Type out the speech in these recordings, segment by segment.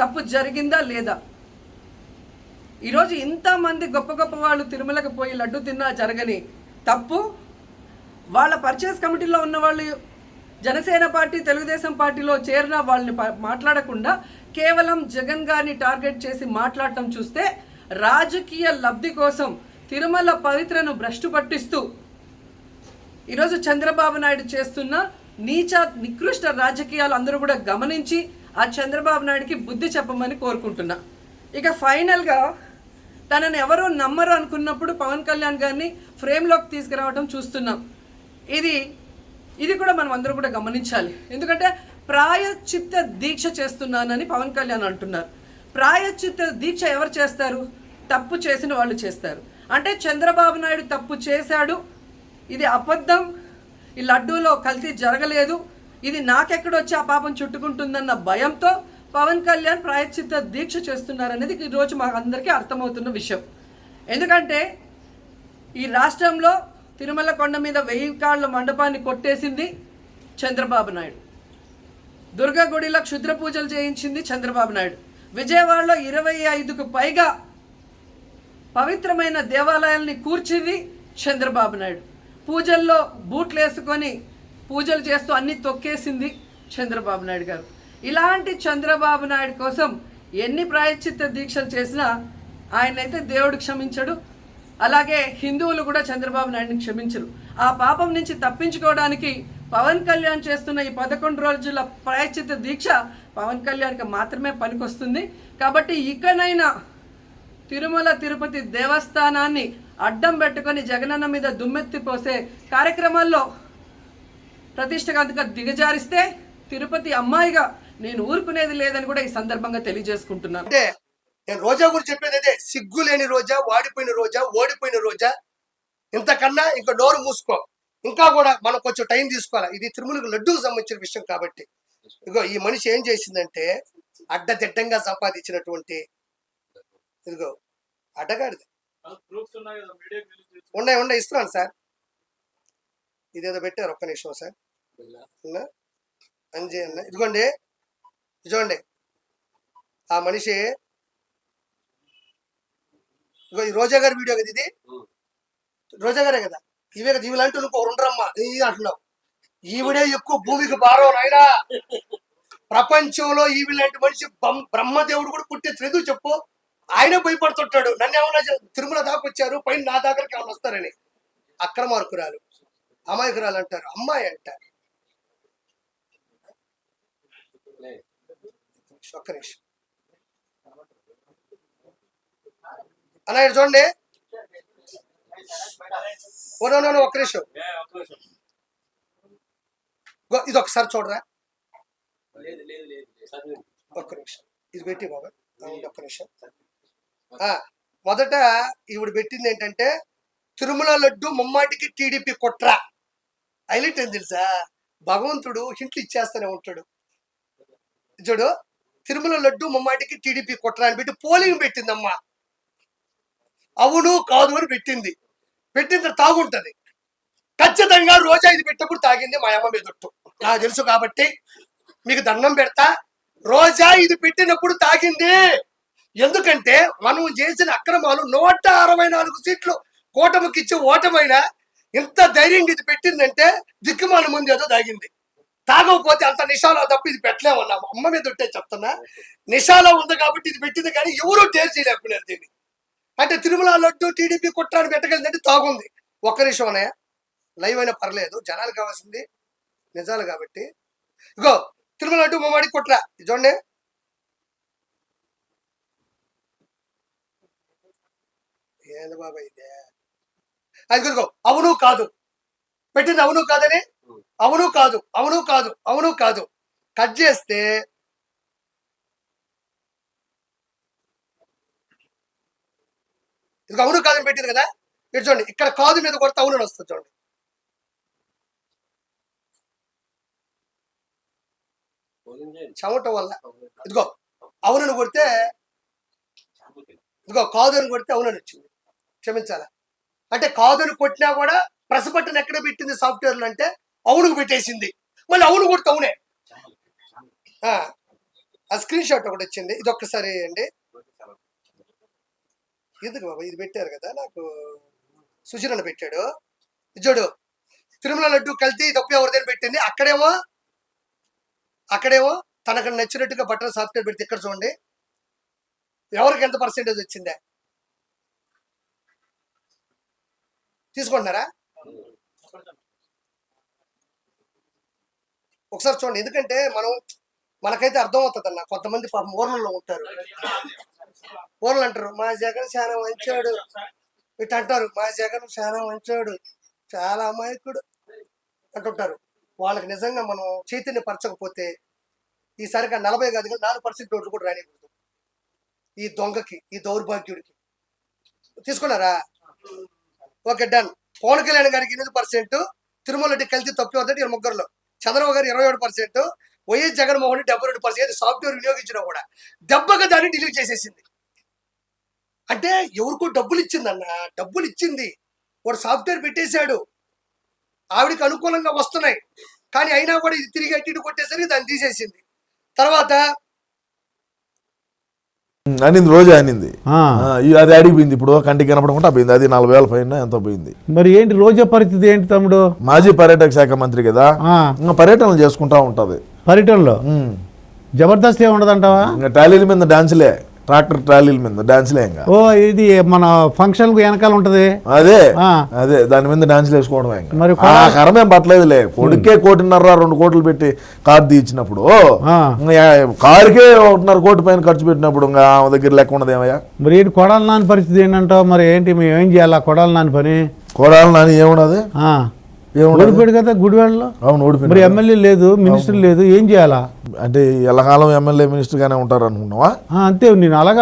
తప్పు జరిగిందా లేదా? ఈరోజు ఇంతమంది గొప్ప గొప్ప వాళ్ళు తిరుమలకు పోయి లడ్డు తిన్నా జరగని తప్పు? వాళ్ళ పర్చేస్ కమిటీలో ఉన్న వాళ్ళు జనసేన పార్టీ తెలుగుదేశం పార్టీలో చేరిన వాళ్ళని మాట్లాడకుండా కేవలం జగన్ గారిని టార్గెట్ చేసి మాట్లాడటం చూస్తే రాజకీయ లబ్ధి కోసం తిరుమల పవిత్రను భ్రష్టు పట్టిస్తూ ఈరోజు చంద్రబాబు నాయుడు చేస్తున్న నీచ నికృష్ట రాజకీయాలు అందరూ కూడా గమనించి ఆ చంద్రబాబు నాయుడుకి బుద్ధి చెప్పమని కోరుకుంటున్నా. ఇక ఫైనల్గా తనని ఎవరూ నమ్మరు అనుకున్నప్పుడు పవన్ కళ్యాణ్ గారిని ఫ్రేమ్లోకి తీసుకురావడం చూస్తున్నాం. ఇది ఇది కూడా మనం అందరూ కూడా గమనించాలి. ఎందుకంటే ప్రాయచిత్త దీక్ష చేస్తున్నానని పవన్ కళ్యాణ్ అంటున్నారు. ప్రాయచిత్త దీక్ష ఎవరు చేస్తారు? తప్పు చేసిన వాళ్ళు చేస్తారు. అంటే చంద్రబాబు నాయుడు తప్పు చేశాడు ఇది అబద్ధం ఈ లడ్డూలో కల్తీ జరగలేదు ఇది నాకెక్కడొచ్చి ఆ పాపం చుట్టుకుంటుందన్న భయంతో పవన్ కళ్యాణ్ ప్రాయశ్చిత్త దీక్ష చేస్తున్నారనేది ఈరోజు మాకు అందరికీ అర్థమవుతున్న విషయం. ఎందుకంటే ఈ రాష్ట్రంలో తిరుమల కొండ మీద వెయ్యి కాళ్ళ మండపాన్ని కొట్టేసింది చంద్రబాబు నాయుడు. దుర్గా గుడిలో క్షుద్ర పూజలు చేయించింది చంద్రబాబు నాయుడు. విజయవాడలో ఇరవై ఐదుకు పైగా పవిత్రమైన దేవాలయాల్ని కూర్చింది చంద్రబాబు నాయుడు. పూజల్లో బూట్లు వేసుకొని పూజలు చేస్తూ అన్ని తొక్కేసింది చంద్రబాబు నాయుడు గారు. ఇలాంటి చంద్రబాబు నాయుడు కోసం ఎన్ని ప్రాయశ్చిత్త దీక్షలు చేసినా ఆయనైతే దేవుడు క్షమించడు. అలాగే హిందువులు కూడా చంద్రబాబు నాయుడిని క్షమించరు. ఆ పాపం నుంచి తప్పించుకోవడానికి పవన్ కళ్యాణ్ చేస్తున్న ఈ పదకొండు రోజుల ప్రాయశ్చిత్త దీక్ష పవన్ కళ్యాణ్కి మాత్రమే పనికొస్తుంది. కాబట్టి ఇకనైనా తిరుమల తిరుపతి దేవస్థానాన్ని అడ్డం పెట్టుకొని జగనన్న మీద దుమ్మెత్తిపోసే కార్యక్రమాల్లో ప్రతిష్టగా దిగజారిస్తే తిరుపతి అమ్మాయిగా నేను ఊరుకునేది లేదని కూడా ఈ సందర్భంగా తెలియజేసుకుంటున్నాను. అంటే నేను రోజా గురించి చెప్పేది అదే సిగ్గు లేని రోజా వాడిపోయిన రోజా ఓడిపోయిన రోజా ఇంతకన్నా ఇంకా నోరు మూసుకో. ఇంకా కూడా మనం కొంచెం టైం తీసుకోవాలి? ఇది తిరుమలకు లడ్డూకు సంబంధించిన విషయం కాబట్టి. ఇదిగో ఈ మనిషి ఏం చేసిందంటే అడ్డదిడ్డంగా సంపాదించినటువంటి ఇదిగో అడ్డగాడిది. ఉన్నాయి ఉన్నాయి ఇస్తున్నాను సార్. ఇదేదో పెట్టారు ఒక్క నిమిషం సార్. ఉన్నా? అన్న. ఇదిగోండి. ఇదిగోండి. ఆ మనిషి. ఇదిగో ఈ రోజా గారి వీడియో కదా ఇది? రోజా గారే కదా? ఇవే కదా ఇవి లాంటి ఇంకో ఉండరమ్మా. ఇది అంటున్నావు. ఈవిడే ఎక్కువ భూమికి భారం నాయనా. ప్రపంచంలో ఈవి లాంటి మనిషి బ్రహ్మదేవుడు కూడా పుట్టే తెదు చెప్పు. ఆయన భయపడుతుంటాడు. నన్ను ఏమన్నా తిరుమల దాకా వచ్చారు పైన నా దగ్గరికి ఏమన్నా వస్తారని. అక్రమార్కురాలు. అమాయకురాలు అంటారు. అమ్మాయి అంటారు. ఒక్క నిమిషం. అలా ఇక్కడ చూడండి. ఓనో ఒక్క నిమిషం. ఇది ఒకసారి చూడరా? ఒక్క నిమిషం. ఇది పెట్టి బాబా. ఒక్క నిమిషం. ఆ, మొదట ఈవిడ పెట్టింది ఏంటంటే తిరుమల లడ్డు ముమ్మాటికి టీడీపీ కుట్ర. హైలైట్ ఏం తెలుసా? భగవంతుడు హింట్లు ఇచ్చేస్తూనే ఉంటాడు. చూడు తిరుమల లడ్డు మమ్మాటికి టీడీపీ కుట్ర పెట్టి పోలింగ్ పెట్టిందమ్మా. అవును కాదు అని పెట్టింది. పెట్టిన తాగుంటది. ఖచ్చితంగా రోజా ఇది పెట్టినప్పుడు తాగింది మా అమ్మ మీద నాకు తెలుసు కాబట్టి మీకు దండం పెడతా. రోజా ఇది పెట్టినప్పుడు తాగింది. ఎందుకంటే మనం చేసిన అక్రమాలు నూట అరవై నాలుగు సీట్లు కూటమికి ఇచ్చే ఓటమైన ఇంత ధైర్యంగా ఇది పెట్టిందంటే దిక్కుమాల ముందు ఏదో తాగింది. తాగకపోతే అంత నిషాలో తప్ప ఇది పెట్టలేమన్నా అమ్మ మీద ఉంటే చెప్తున్నా. నిషాలో ఉంది కాబట్టి ఇది పెట్టింది కానీ ఎవరూ టేస్ట్ చేయలేకపోయినారు దీన్ని. అంటే తిరుమల లడ్డు టీడీపీ కుట్రాన్ని పెట్టగలిందంటే తాగుంది. ఒక్క నిమిషం అన్నయ్య. లైవ్ అయినా పర్లేదు. జనాలు కావాల్సింది నిజాలు కాబట్టి. ఇగో తిరుమల లడ్డు మమ్మడి కుట్ర. ఇది చూడండి. ఏంది బాబా ఇదే? అది అవును కాదు. పెట్టింది అవును కాదని అవును కాదు అవును కాదు అవును కాదు. కట్ చేస్తే ఇది అవును కాదని పెట్టింది కదా? ఇటు చూడండి ఇక్కడ కాదు మీద కొడితే అవును అని వస్తుంది చూడండి. పోలింగ్ చెమట వల్ల. ఇదిగో అవునని కొడితే ఇదిగో కాదు అని కొడితే అవునని వచ్చింది. క్షమించాలా? అంటే కాదు అని కొట్టినా కూడా ప్రసపట్టను ఎక్కడ పెట్టింది సాఫ్ట్వేర్లు అంటే అవునుకు పెట్టేసింది. మళ్ళీ అవును కూడా అవునే ఆ. స్క్రీన్ షాట్ ఒకటి వచ్చింది. ఇది ఒక్కసారి అండి ఎందుకు బాబా? ఇది పెట్టారు కదా నాకు. సుచరణ పెట్టాడు. చూడు. తిరుమల లడ్డు కల్తీ తప్పు ఎవరిదైనా పెట్టింది. అక్కడేమో అక్కడేమో తనకు నచ్చినట్టుగా బట్టలు సాఫ్ట్వేర్ పెడితే ఇక్కడ చూడండి. ఎవరికి ఎంత పర్సెంటేజ్ వచ్చిందే? తీసుకుంటున్నారా? ఒకసారి చూడండి. ఎందుకంటే మనం మనకైతే అర్థం అవుతుంది అన్న కొంతమంది పాపం ఊర్లలో ఉంటారు. ఊర్లు అంటారు మా జగన్ చాలా మంచోడు. ఇటు అంటారు మా జగన్ చాలా మంచోడు చాలా అమాయకుడు. అంటుంటారు. వాళ్ళకి నిజంగా మనం చైతన్య పరచకపోతే ఈసారిగా నలభై కాదు కదా నాలుగు పర్సెంట్ రోడ్లు కూడా రానివ్వదు. ఈ దొంగకి ఈ దౌర్భాగ్యుడికి. తీసుకున్నారా? Okay done. పవన్ కళ్యాణ్ గారికి ఎనిమిది పర్సెంట్ తిరుమల రెడ్డి కలిసి తప్పి వద్దంటే ఈ ముగ్గురులో. చంద్రబాబు గారు ఇరవై ఏడు పర్సెంట్ వైఎస్ జగన్మోహన్ డెబ్బై రెండు పర్సెంట్ సాఫ్ట్వేర్ వినియోగించినా కూడా దెబ్బగా దాన్ని డిలీట్ చేసేసింది. అంటే ఎవరికో డబ్బులు ఇచ్చిందన్న డబ్బులు ఇచ్చింది. వాడు సాఫ్ట్వేర్ పెట్టేశాడు. ఆవిడకి అనుకూలంగా వస్తున్నాయి. కానీ అయినా కూడా ఇది తిరిగి అట్టి ఇటు కొట్టేసరికి దాన్ని తీసేసింది. తర్వాత అనింది రోజే అనింది. అది అడిగిపోయింది ఇప్పుడు కంటికి కనపడకుండా పోయింది. అది నలభై వేల పైన ఎంతో పోయింది. మరి ఏంటి రోజా పరిస్థితి ఏంటి తమ్ముడు? మాజీ పర్యాటక శాఖ మంత్రి కదా పర్యటనలు చేసుకుంటా ఉంటది. పర్యటనలో. జబర్దస్త్ ఏమి ఉండదంటావా ఇంకా ట్రాలీల మీద డాన్సులే. ట్రాక్టర్ ట్రాలీల మీద డాన్సులే ఇంకా ఓ ఇది మన ఫంక్షన్కు వెనకాల ఉంటది. అదే. అదే దాని మీద డాన్సులు వేసుకోవడమే మరి ఆ కరమేం పట్టలేదులే. కొడుకే కోటిన్నర రెండు కోట్లు పెట్టి కారు తీయించినప్పుడు కారుకే ఒకటిన్నర కోటి పైన ఖర్చు పెట్టినప్పుడు ఇంకా ఆమె దగ్గర లెక్క ఉండదు ఏమయ్యా? మరి ఏంటి కొడాల నాని పరిస్థితి ఏంటంటావు? మరి ఏంటి మేము ఏం చేయాలా? కొడాల నాని పని? కోడాలి నాని ఏమున్నది ఓడిపోయాడు కదా గుడివాడలో? అవును ఓడిపోయింది మరి ఎమ్మెల్యే లేదు మినిస్టర్ లేదు ఏం చేయాలా? అంటే ఎల్లకాలం ఎమ్మెల్యే మినిస్టర్ గానే ఉంటారు అనుకున్నావా అంతే నేను అలాగే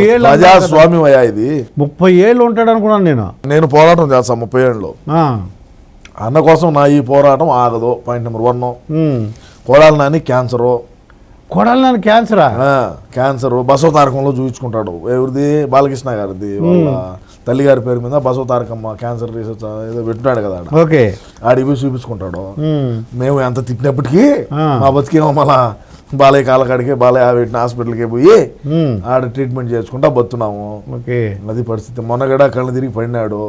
ఏళ్ళు. ప్రజాస్వామ్యం అయ్యా ఇది. ముప్పై ఏళ్ళు ఉంటాడు అనుకున్నాను నేను. నేను పోరాటం చేస్తాను ముప్పై ఏళ్ళలో. ఆ, అన్న కోసం నా ఈ పోరాటం ఆగదు. Point number one. Kodali Nani cancer. Kodali Nani క్యాన్సరా? Cancer. బసవ తారకంలో చూపించుకుంటాడు. ఎవరిది? బాలకృష్ణ గారిది వాళ్ళ తల్లి గారి పేరు మీద బసవ తారకమ్మ క్యాన్సర్ రీసెర్చ్ ఏదో పెట్టున్నాడు కదా. ఓకే ఆడికి పోయి చూపించుకుంటాడు. మేము ఎంత తిట్టినప్పటికీ ఆ. మా బతికేమో మళ్ళా బాలయ్య కాలకాడికి బాలయ్య పెట్టిన హాస్పిటల్కి పోయి. ఆడ ట్రీట్మెంట్ చేసుకుంటా బతున్నాము ఓకే అది పరిస్థితి మొన్నగడ కళ్ళు తిరిగి పడినాడు.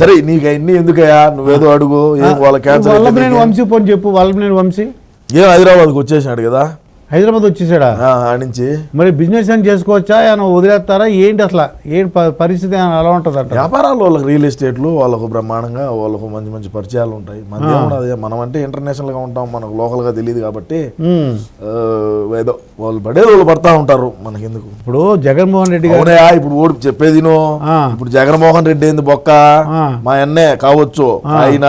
సరే నీకు అన్ని ఎందుకయ్యా నువ్వేదో అడుగు ఏం వాళ్ళ క్యాన్సర్? వంశీ పోని చెప్పు వల్లభనేని వంశీ ఏం హైదరాబాద్కి వచ్చేసినాడు కదా హైదరాబాద్ వచ్చేసాడా? ఆడించి. మరి బిజినెస్ అని చేసుకోవచ్చా? ఏమైనా వదిలేస్తారా? ఏంటి అసలు? ఏంటి పరిస్థితి ఎలా ఉంటుంది అంట వ్యాపారాలు వాళ్ళకి రియల్ ఎస్టేట్లు వాళ్ళకు బ్రహ్మాండంగా వాళ్ళకు మంచి మంచి పరిచయాలు ఉంటాయి. అదే మనం అంటే ఇంటర్నేషనల్గా ఉంటాం మనకు లోకల్గా తెలియదు కాబట్టి ఏదో వాళ్ళు పడేది వాళ్ళు పడతా ఉంటారు మనకెందుకు? ఇప్పుడు జగన్మోహన్ రెడ్డి అవునయా ఇప్పుడు ఓడి చెప్పేది విను. ఆ. ఇప్పుడు జగన్మోహన్ రెడ్డి ఏంది బొక్క. మా అన్నే కావచ్చు. ఆయన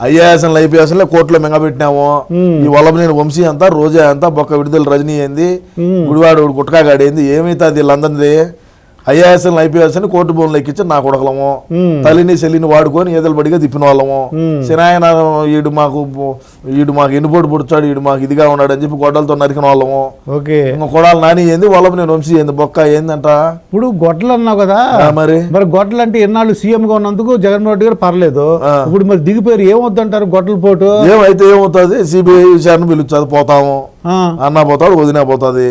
ఐఏఎస్ ఐపీఎస్ కోర్టులో మింగబెట్టినాము ఈ వల్లభనేని వంశీ అంతా రోజా అంతా బొక్క విడుదల రజనీ ఏంది గుడివాడు గుట్కాగాడు ఏంది ఏమైతే అది వీళ్ళందరిది? ఐఏఎస్ ఐపీఎస్ అని కోర్టు భూములు ఎక్కించి నా కొడకలము. తల్లిని చెల్లిని వాడుకొని ఏదలు బడిగా తిప్పిన వాళ్ళము. సినాయన ఈడు మాకు ఈడు మాకు ఎన్నుపోటు పుడుచాడు ఈడు మాకు ఇదిగా ఉన్నాడు అని చెప్పి గొడ్డలతో నరికిన వాళ్ళము. కొడాలి నాని ఏంది వల్లభనేని వంశీ ఏంది బొక్క ఏందంట? ఇప్పుడు గొడ్డలు అన్నావు కదా. మరి? మరి గొడ్డలు అంటే ఎన్నాళ్ళు సీఎం గా ఉన్నందుకు జగన్మోహన్ రెడ్డి గారు పర్లేదు. ఇప్పుడు మరి దిగిపోయారు ఏమొద్దంటారు గొడ్డల పోటు? ఏమైతే ఏమవుతుంది? సిబిఐ విచారణ పిలుస్తుంది పోతాము. అన్న పోతాడు వదిన పోతుంది.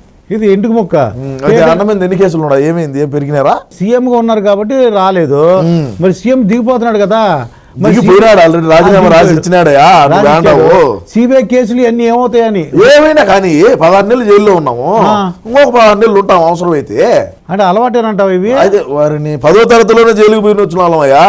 ఇది ఇంటికి మొక్క. ఉమ్, అదే అన్న మీద ఎన్ని కేసులు ఉన్నాయి? ఏమైంది? పెరిగినారా సీఎం గా ఉన్నారు కాబట్టి రాలేదు. మరి సీఎం దిగిపోతున్నాడు కదా. సిబిఐ కేసులు ఇవన్నీ ఏమవుతాయని? ఏమైనా కానీ పదహారు నెలలు జైల్లో ఉన్నాము. ఇంకొక పదహారు నెలలు ఉంటాం అవసరం అయితే అంటే అలవాటేనంటావు ఇవి? అయితే వారిని పదో తరగతిలోనే జైలుకి పోయిన వచ్చిన వాళ్ళమయ్యా